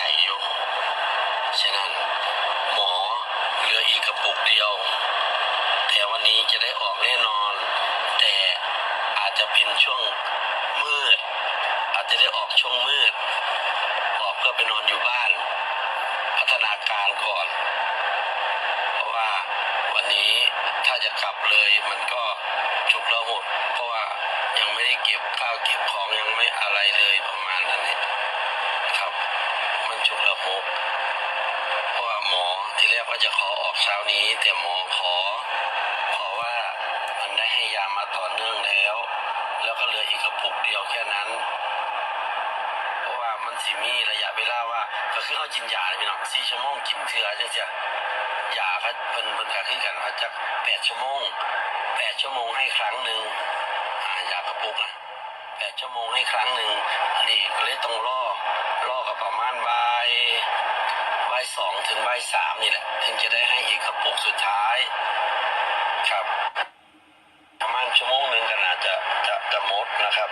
ไข่อยู่ ฉะนั้นหมอเหลืออีกกระปุกเดียว แต่วันนี้จะได้ออกแน่นอน แต่อาจจะเป็นช่วงมืด อาจจะได้ออกช่วงมืด ออกเพื่อไปนอนอยู่บ้าน พัฒนาการก่อน ว่าจะขอออกเช้านี้ แต่หมอขอขอว่ามันได้ให้ยามาต่อเนื่องแล้ว แล้วก็เหลืออีกกระปุกเดียวแค่นั้น เพราะว่ามันสิมีระยะเวลาว่าก็คือเขากินยาเลยพี่น้องสี่ชั่วโมงกินเทือจังเสียยาเขาเป็นเป็นการขึ้นกันว่าจะแปดชั่วโมงแปดชั่วโมงให้ครั้งหนึ่งอ่ายากระปุกนะแปดชั่วโมงให้ครั้งหนึ่งนี่ก็เลยต้องรอรอกับประมาณบ่ายบ่ายสอ งบสามนี่แหละถึงจะได้ให้อีกกระปกสุดท้ายครับประมาณชั่วโมงหนึ่งก็น่าจะจะจะหมดนะครับ